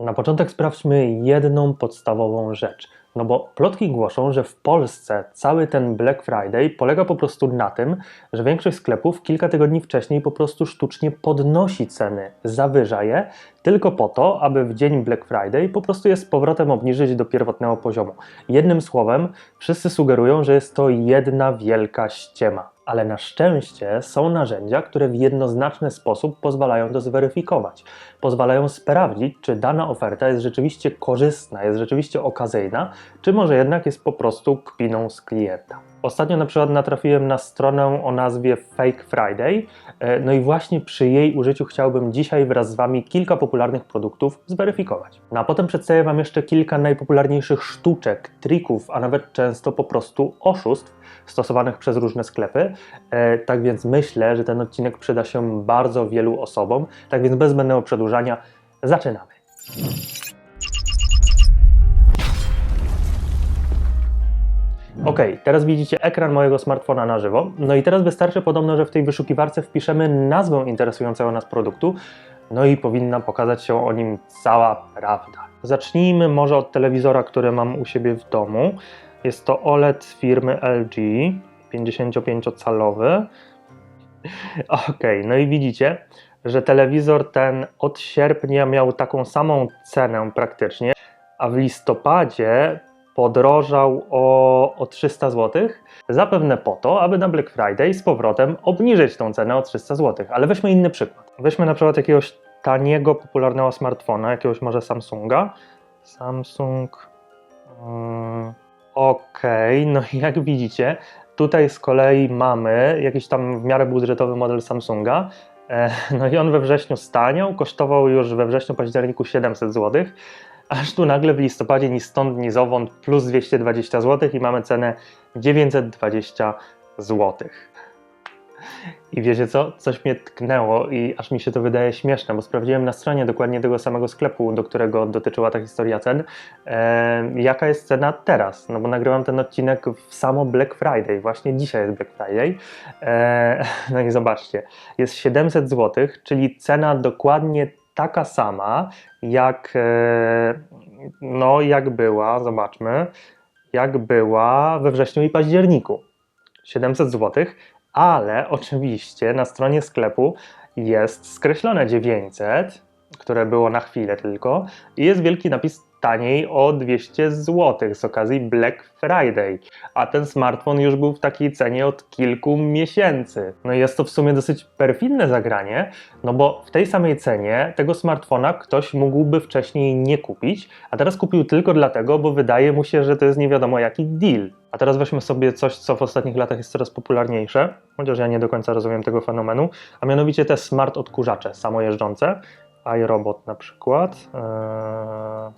Na początek sprawdźmy jedną podstawową rzecz. No bo plotki głoszą, że w Polsce cały ten Black Friday polega po prostu na tym, że większość sklepów kilka tygodni wcześniej po prostu sztucznie podnosi ceny, zawyża je, tylko po to, aby w dzień Black Friday po prostu je z powrotem obniżyć do pierwotnego poziomu. Jednym słowem, wszyscy sugerują, że jest to jedna wielka ściema. Ale na szczęście są narzędzia, które w jednoznaczny sposób pozwalają to zweryfikować. Pozwalają sprawdzić, czy dana oferta jest rzeczywiście korzystna, jest rzeczywiście okazyjna, czy może jednak jest po prostu kpiną z klienta. Ostatnio na przykład natrafiłem na stronę o nazwie Fake Friday, e, no i właśnie przy jej użyciu chciałbym dzisiaj wraz z Wami kilka popularnych produktów zweryfikować. No a potem przedstawię Wam jeszcze kilka najpopularniejszych sztuczek, trików, a nawet często po prostu oszustw stosowanych przez różne sklepy. E, Tak więc myślę, że ten odcinek przyda się bardzo wielu osobom. Tak więc bez zbędnego przedłużania zaczynamy. Ok, teraz widzicie ekran mojego smartfona na żywo. No i teraz wystarczy podobno, że w tej wyszukiwarce wpiszemy nazwę interesującego nas produktu, no i powinna pokazać się o nim cała prawda. Zacznijmy może od telewizora, który mam u siebie w domu. Jest to OLED firmy LG, 55-calowy. Ok, no i widzicie, że telewizor ten od sierpnia miał taką samą cenę praktycznie, a w listopadzie podrożał o, o 300 zł, zapewne po to, aby na Black Friday z powrotem obniżyć tą cenę o 300 zł. Ale weźmy inny przykład. Weźmy na przykład jakiegoś taniego, popularnego smartfona, jakiegoś może Samsunga. Samsung. mm, Okej, no i jak widzicie, tutaj z kolei mamy jakiś tam w miarę budżetowy model Samsunga. E, No i on we wrześniu staniał, kosztował już we wrześniu, październiku 700 zł, aż tu nagle w listopadzie ni stąd, ni zowąd plus 220 zł i mamy cenę 920 zł. I wiecie co? Coś mnie tknęło i aż mi się to wydaje śmieszne, bo sprawdziłem na stronie dokładnie tego samego sklepu, do którego dotyczyła ta historia cen, e, jaka jest cena teraz. No bo nagrywam ten odcinek w samo Black Friday, właśnie dzisiaj jest Black Friday. E, no i zobaczcie, jest 700 zł, czyli cena dokładnie taka sama, jak, e, no, jak była, zobaczmy, jak była we wrześniu i październiku. 700 zł, ale oczywiście na stronie sklepu jest skreślone 900, które było na chwilę tylko, i jest wielki napis taniej o 200 zł z okazji Black Friday. A ten smartfon już był w takiej cenie od kilku miesięcy. No i jest to w sumie dosyć perfidne zagranie, no bo w tej samej cenie tego smartfona ktoś mógłby wcześniej nie kupić, a teraz kupił tylko dlatego, bo wydaje mu się, że to jest nie wiadomo jaki deal. A teraz weźmy sobie coś, co w ostatnich latach jest coraz popularniejsze, chociaż ja nie do końca rozumiem tego fenomenu, a mianowicie te smart odkurzacze samojeżdżące iRobot na przykład. Eee,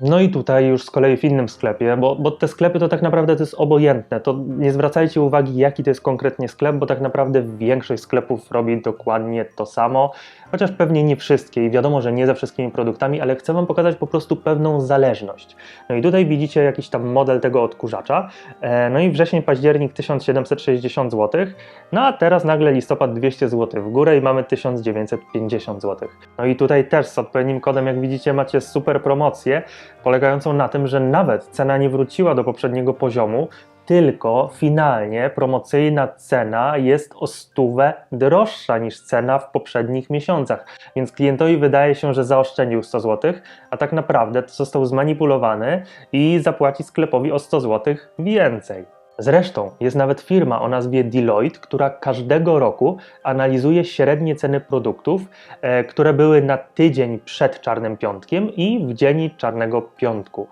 No i tutaj już z kolei w innym sklepie, bo, bo te sklepy to tak naprawdę to jest obojętne. To nie zwracajcie uwagi, jaki to jest konkretnie sklep, bo tak naprawdę większość sklepów robi dokładnie to samo, chociaż pewnie nie wszystkie i wiadomo, że nie ze wszystkimi produktami, ale chcę Wam pokazać po prostu pewną zależność. No i tutaj widzicie jakiś tam model tego odkurzacza. E, No i wrzesień, październik 1760 zł, no a teraz nagle listopad 200 zł w górę i mamy 1950 zł. No i tutaj też z odpowiednim kodem, jak widzicie, macie super promocję, polegającą na tym, że nawet cena nie wróciła do poprzedniego poziomu, tylko finalnie promocyjna cena jest o stówę droższa niż cena w poprzednich miesiącach. Więc klientowi wydaje się, że zaoszczędził 100 zł, a tak naprawdę został zmanipulowany i zapłaci sklepowi o 100 zł więcej. Zresztą jest nawet firma o nazwie Deloitte, która każdego roku analizuje średnie ceny produktów, e, które były na tydzień przed Czarnym Piątkiem i w dzień Czarnego Piątku.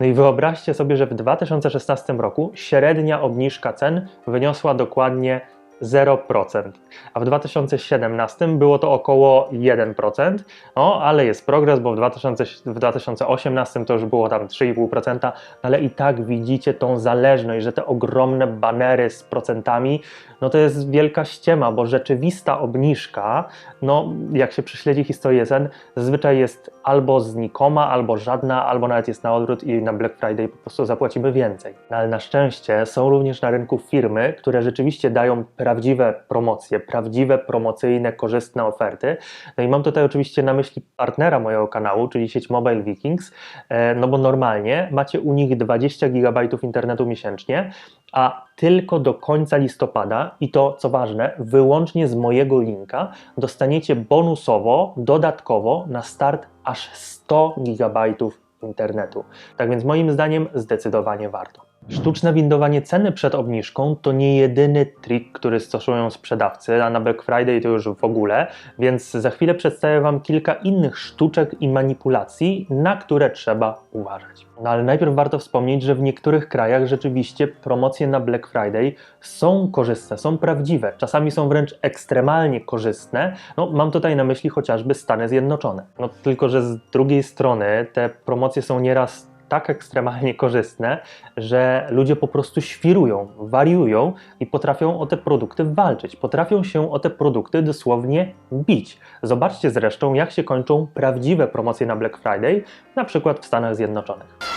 No i wyobraźcie sobie, że w 2016 roku średnia obniżka cen wyniosła dokładnie 0%, a w 2017 było to około 1%, no ale jest progres, bo w, 2000, w 2018 to już było tam 3,5%, ale i tak widzicie tą zależność, że te ogromne banery z procentami, no to jest wielka ściema, bo rzeczywista obniżka, no jak się prześledzi historię cen, zazwyczaj jest albo znikoma, albo żadna, albo nawet jest na odwrót i na Black Friday po prostu zapłacimy więcej. No ale na szczęście są również na rynku firmy, które rzeczywiście dają prawdziwe promocje, prawdziwe promocyjne, korzystne oferty. No i mam tutaj oczywiście na myśli partnera mojego kanału, czyli sieć Mobile Vikings, e, no bo normalnie macie u nich 20 GB internetu miesięcznie, a tylko do końca listopada i to co ważne, wyłącznie z mojego linka dostaniecie bonusowo, dodatkowo na start aż 100 GB internetu. Tak więc moim zdaniem zdecydowanie warto. Sztuczne windowanie ceny przed obniżką to nie jedyny trik, który stosują sprzedawcy, a na Black Friday to już w ogóle, więc za chwilę przedstawię Wam kilka innych sztuczek i manipulacji, na które trzeba uważać. No ale najpierw warto wspomnieć, że w niektórych krajach rzeczywiście promocje na Black Friday są korzystne, są prawdziwe, czasami są wręcz ekstremalnie korzystne. No, mam tutaj na myśli chociażby Stany Zjednoczone. No tylko, że z drugiej strony te promocje są nieraz tak ekstremalnie korzystne, że ludzie po prostu świrują, wariują i potrafią o te produkty walczyć. Potrafią się o te produkty dosłownie bić. Zobaczcie zresztą, jak się kończą prawdziwe promocje na Black Friday, na przykład w Stanach Zjednoczonych.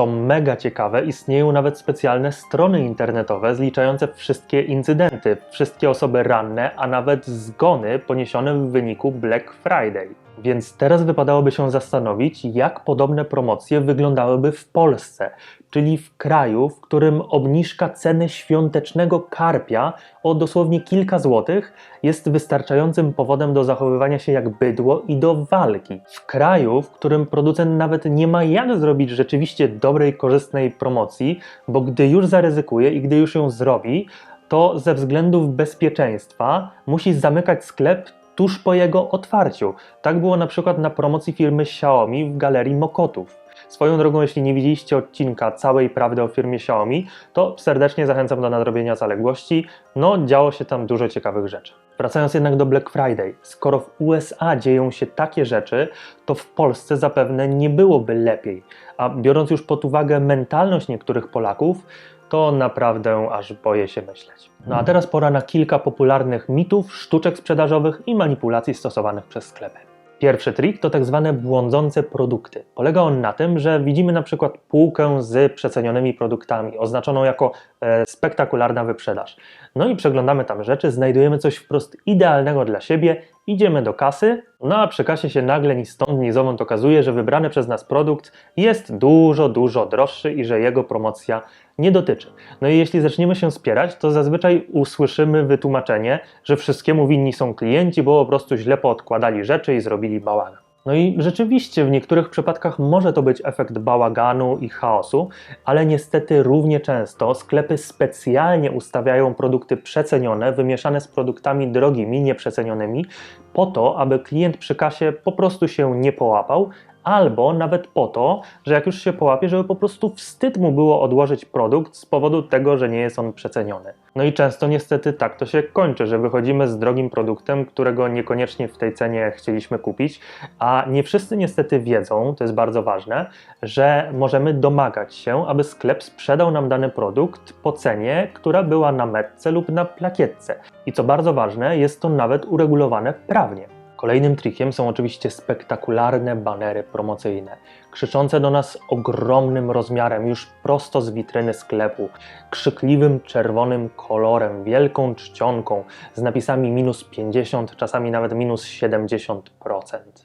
Co mega ciekawe, istnieją nawet specjalne strony internetowe zliczające wszystkie incydenty, wszystkie osoby ranne, a nawet zgony poniesione w wyniku Black Friday. Więc teraz wypadałoby się zastanowić, jak podobne promocje wyglądałyby w Polsce, czyli w kraju, w którym obniżka ceny świątecznego karpia o dosłownie kilka złotych jest wystarczającym powodem do zachowywania się jak bydło i do walki. W kraju, w którym producent nawet nie ma jak zrobić rzeczywiście dobrej, korzystnej promocji, bo gdy już zaryzykuje i gdy już ją zrobi, to ze względów bezpieczeństwa musi zamykać sklep tuż po jego otwarciu. Tak było na przykład na promocji firmy Xiaomi w galerii Mokotów. Swoją drogą, jeśli nie widzieliście odcinka całej prawdy o firmie Xiaomi, to serdecznie zachęcam do nadrobienia zaległości. No, działo się tam dużo ciekawych rzeczy. Wracając jednak do Black Friday, skoro w USA dzieją się takie rzeczy, to w Polsce zapewne nie byłoby lepiej. A biorąc już pod uwagę mentalność niektórych Polaków, to naprawdę aż boję się myśleć. No a teraz pora na kilka popularnych mitów, sztuczek sprzedażowych i manipulacji stosowanych przez sklepy. Pierwszy trik to tak zwane błądzące produkty. Polega on na tym, że widzimy na przykład półkę z przecenionymi produktami, oznaczoną jako e, spektakularna wyprzedaż. No i przeglądamy tam rzeczy, znajdujemy coś wprost idealnego dla siebie, idziemy do kasy, no a przy kasie się nagle ni stąd ni zowąd okazuje, że wybrany przez nas produkt jest dużo, dużo droższy i że jego promocja nie dotyczy. No i jeśli zaczniemy się spierać, to zazwyczaj usłyszymy wytłumaczenie, że wszystkiemu winni są klienci, bo po prostu źle poodkładali rzeczy i zrobili bałagan. No i rzeczywiście w niektórych przypadkach może to być efekt bałaganu i chaosu, ale niestety równie często sklepy specjalnie ustawiają produkty przecenione, wymieszane z produktami drogimi, nieprzecenionymi, po to, aby klient przy kasie po prostu się nie połapał albo nawet po to, że jak już się połapie, żeby po prostu wstyd mu było odłożyć produkt z powodu tego, że nie jest on przeceniony. No i często niestety tak to się kończy, że wychodzimy z drogim produktem, którego niekoniecznie w tej cenie chcieliśmy kupić, a nie wszyscy niestety wiedzą, to jest bardzo ważne, że możemy domagać się, aby sklep sprzedał nam dany produkt po cenie, która była na metce lub na plakietce. I co bardzo ważne, jest to nawet uregulowane prawnie. Kolejnym trikiem są oczywiście spektakularne banery promocyjne, krzyczące do nas ogromnym rozmiarem, już prosto z witryny sklepu, krzykliwym czerwonym kolorem, wielką czcionką, z napisami minus 50, czasami nawet minus 70%.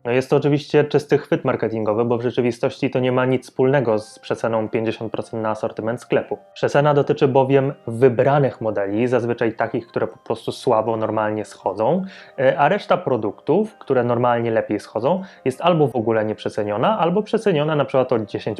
No jest to oczywiście czysty chwyt marketingowy, bo w rzeczywistości to nie ma nic wspólnego z przeceną 50% na asortyment sklepu. Przecena dotyczy bowiem wybranych modeli, zazwyczaj takich, które po prostu słabo normalnie schodzą, e, a reszta produktów, które normalnie lepiej schodzą, jest albo w ogóle nieprzeceniona, albo przeceniona na przykład o 10%.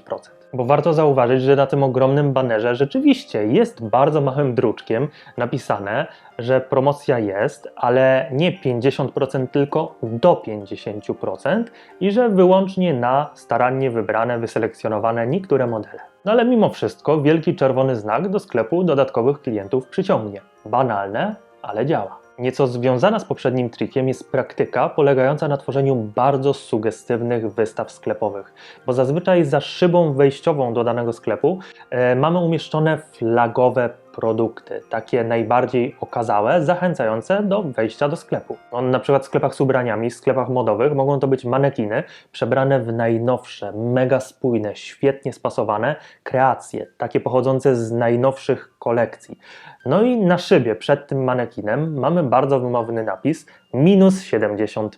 Bo warto zauważyć, że na tym ogromnym banerze rzeczywiście jest bardzo małym druczkiem napisane, że promocja jest, ale nie 50%, tylko do 50% i że wyłącznie na starannie wybrane, wyselekcjonowane niektóre modele. No ale mimo wszystko wielki czerwony znak do sklepu dodatkowych klientów przyciągnie. Banalne, ale działa. Nieco związana z poprzednim trikiem jest praktyka polegająca na tworzeniu bardzo sugestywnych wystaw sklepowych, bo zazwyczaj za szybą wejściową do danego sklepu e, mamy umieszczone flagowe produkty, takie najbardziej okazałe, zachęcające do wejścia do sklepu. No, na przykład w sklepach z ubraniami, w sklepach modowych mogą to być manekiny przebrane w najnowsze, mega spójne, świetnie spasowane kreacje, takie pochodzące z najnowszych kolekcji. No i na szybie przed tym manekinem mamy bardzo wymowny napis minus 70%.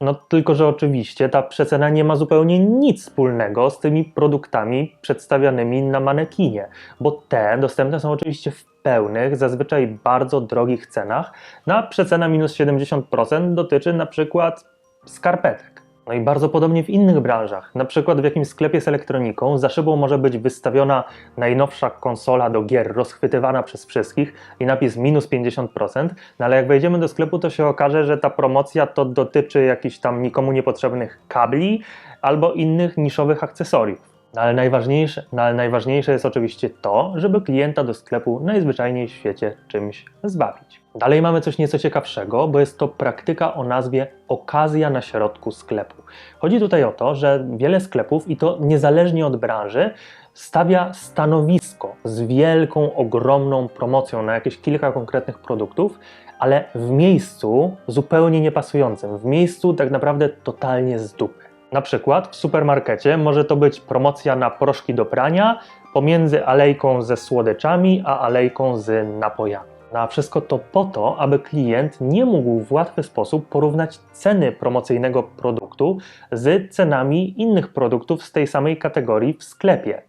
No tylko, że oczywiście ta przecena nie ma zupełnie nic wspólnego z tymi produktami przedstawianymi na manekinie, bo te dostępne są oczywiście w pełnych, zazwyczaj bardzo drogich cenach, no a przecena minus 70% dotyczy na przykład skarpetek. No i bardzo podobnie w innych branżach. Na przykład w jakimś sklepie z elektroniką za szybą może być wystawiona najnowsza konsola do gier, rozchwytywana przez wszystkich i napis minus 50%, no ale jak wejdziemy do sklepu, to się okaże, że ta promocja to dotyczy jakichś tam nikomu niepotrzebnych kabli albo innych niszowych akcesoriów. No ale, najważniejsze, no ale najważniejsze jest oczywiście to, żeby klienta do sklepu najzwyczajniej w świecie czymś zwabić. Dalej mamy coś nieco ciekawszego, bo jest to praktyka o nazwie okazja na środku sklepu. Chodzi tutaj o to, że wiele sklepów, i to niezależnie od branży, stawia stanowisko z wielką, ogromną promocją na jakieś kilka konkretnych produktów, ale w miejscu zupełnie niepasującym, w miejscu tak naprawdę totalnie z dupy. Na przykład w supermarkecie może to być promocja na proszki do prania pomiędzy alejką ze słodyczami a alejką z napojami. A wszystko to po to, aby klient nie mógł w łatwy sposób porównać ceny promocyjnego produktu z cenami innych produktów z tej samej kategorii w sklepie.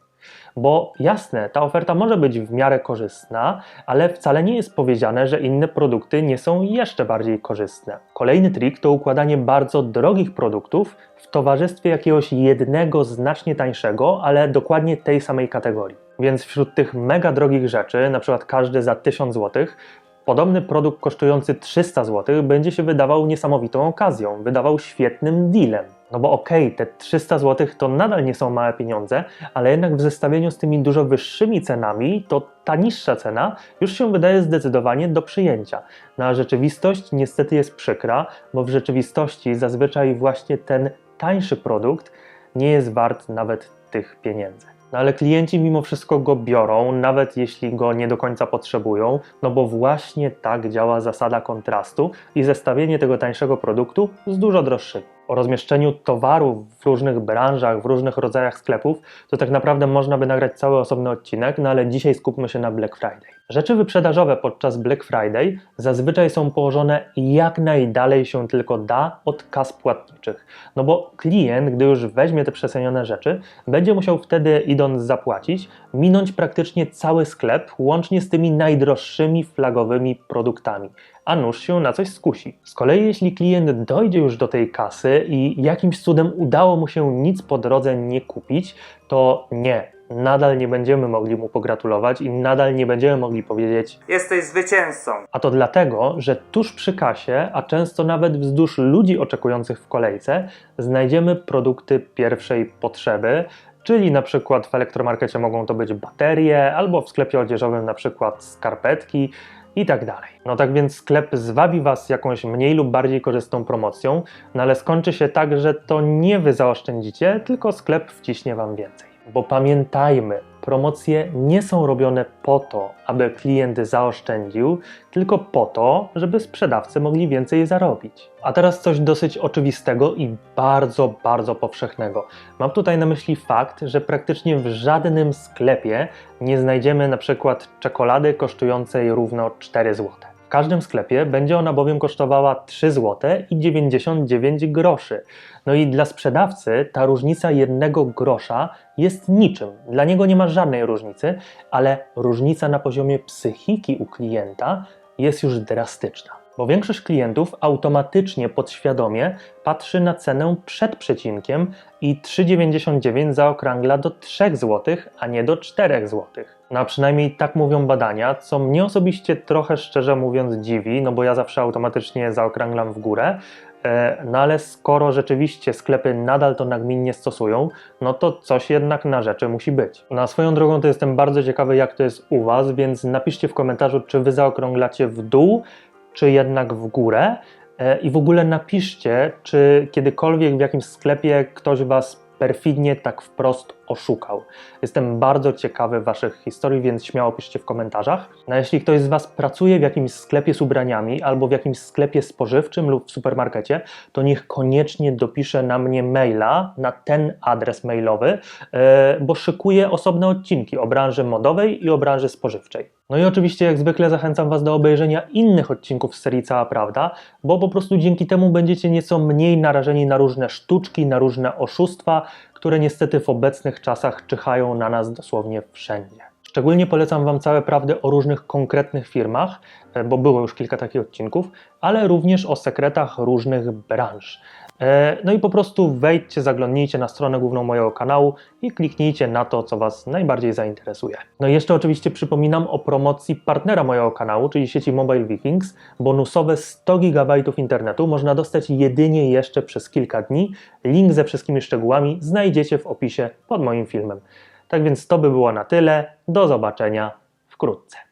Bo jasne, ta oferta może być w miarę korzystna, ale wcale nie jest powiedziane, że inne produkty nie są jeszcze bardziej korzystne. Kolejny trik to układanie bardzo drogich produktów w towarzystwie jakiegoś jednego znacznie tańszego, ale dokładnie tej samej kategorii. Więc wśród tych mega drogich rzeczy, na przykład każdy za 1000 zł, podobny produkt kosztujący 300 zł będzie się wydawał niesamowitą okazją, wydawał świetnym dealem. No bo okej, okay, te 300 zł to nadal nie są małe pieniądze, ale jednak w zestawieniu z tymi dużo wyższymi cenami, to ta niższa cena już się wydaje zdecydowanie do przyjęcia. No a rzeczywistość niestety jest przykra, bo w rzeczywistości zazwyczaj właśnie ten tańszy produkt nie jest wart nawet tych pieniędzy. No ale klienci mimo wszystko go biorą, nawet jeśli go nie do końca potrzebują, no bo właśnie tak działa zasada kontrastu i zestawienie tego tańszego produktu z dużo droższym. O rozmieszczeniu towarów w różnych branżach, w różnych rodzajach sklepów, to tak naprawdę można by nagrać cały osobny odcinek, no ale dzisiaj skupmy się na Black Friday. Rzeczy wyprzedażowe podczas Black Friday zazwyczaj są położone jak najdalej się tylko da od kas płatniczych. No bo klient, gdy już weźmie te przecenione rzeczy, będzie musiał wtedy, idąc zapłacić, minąć praktycznie cały sklep, łącznie z tymi najdroższymi flagowymi produktami a nóż się na coś skusi. Z kolei jeśli klient dojdzie już do tej kasy i jakimś cudem udało mu się nic po drodze nie kupić, to nie, nadal nie będziemy mogli mu pogratulować i nadal nie będziemy mogli powiedzieć Jesteś zwycięzcą. a to dlatego, że tuż przy kasie, a często nawet wzdłuż ludzi oczekujących w kolejce, znajdziemy produkty pierwszej potrzeby, czyli na przykład w elektromarkecie mogą to być baterie, albo w sklepie odzieżowym na przykład skarpetki i tak dalej. No tak więc sklep zwabi Was jakąś mniej lub bardziej korzystną promocją, no ale skończy się tak, że to nie Wy zaoszczędzicie, tylko sklep wciśnie Wam więcej. Bo pamiętajmy, promocje nie są robione po to, aby klient zaoszczędził, tylko po to, żeby sprzedawcy mogli więcej zarobić. A teraz coś dosyć oczywistego i bardzo, bardzo powszechnego. Mam tutaj na myśli fakt, że praktycznie w żadnym sklepie nie znajdziemy na przykład czekolady kosztującej równo 4 zł. W każdym sklepie będzie ona bowiem kosztowała 3 zł i 99 groszy. No i dla sprzedawcy ta różnica jednego grosza jest niczym. Dla niego nie ma żadnej różnicy, ale różnica na poziomie psychiki u klienta jest już drastyczna. Bo większość klientów automatycznie podświadomie patrzy na cenę przed przecinkiem i 3,99 zaokrągla do 3 zł, a nie do 4 zł. No przynajmniej tak mówią badania, co mnie osobiście trochę szczerze mówiąc dziwi, no bo ja zawsze automatycznie zaokrąglam w górę, E, No ale skoro rzeczywiście sklepy nadal to nagminnie stosują, no to coś jednak na rzeczy musi być. Na swoją drogą to jestem bardzo ciekawy, jak to jest u Was, więc napiszcie w komentarzu, czy Wy zaokrąglacie w dół, czy jednak w górę. E, I w ogóle napiszcie, czy kiedykolwiek w jakimś sklepie ktoś Was perfidnie tak wprost oszukał. Jestem bardzo ciekawy Waszych historii, więc śmiało piszcie w komentarzach. No, jeśli ktoś z Was pracuje w jakimś sklepie z ubraniami albo w jakimś sklepie spożywczym lub w supermarkecie, to niech koniecznie dopisze na mnie maila, na ten adres mailowy, e, bo szykuję osobne odcinki o branży modowej i o branży spożywczej. No i oczywiście, jak zwykle, zachęcam Was do obejrzenia innych odcinków z serii Cała Prawda, bo po prostu dzięki temu będziecie nieco mniej narażeni na różne sztuczki, na różne oszustwa, które niestety w obecnych czasach czyhają na nas dosłownie wszędzie. Szczególnie polecam Wam całe prawdy o różnych konkretnych firmach, e, bo było już kilka takich odcinków, ale również o sekretach różnych branż. E, No i po prostu wejdźcie, zaglądnijcie na stronę główną mojego kanału i kliknijcie na to, co Was najbardziej zainteresuje. No i jeszcze oczywiście przypominam o promocji partnera mojego kanału, czyli sieci Mobile Vikings. Bonusowe 100 GB internetu można dostać jedynie jeszcze przez kilka dni. Link ze wszystkimi szczegółami znajdziecie w opisie pod moim filmem. Tak więc to by było na tyle. Do zobaczenia wkrótce.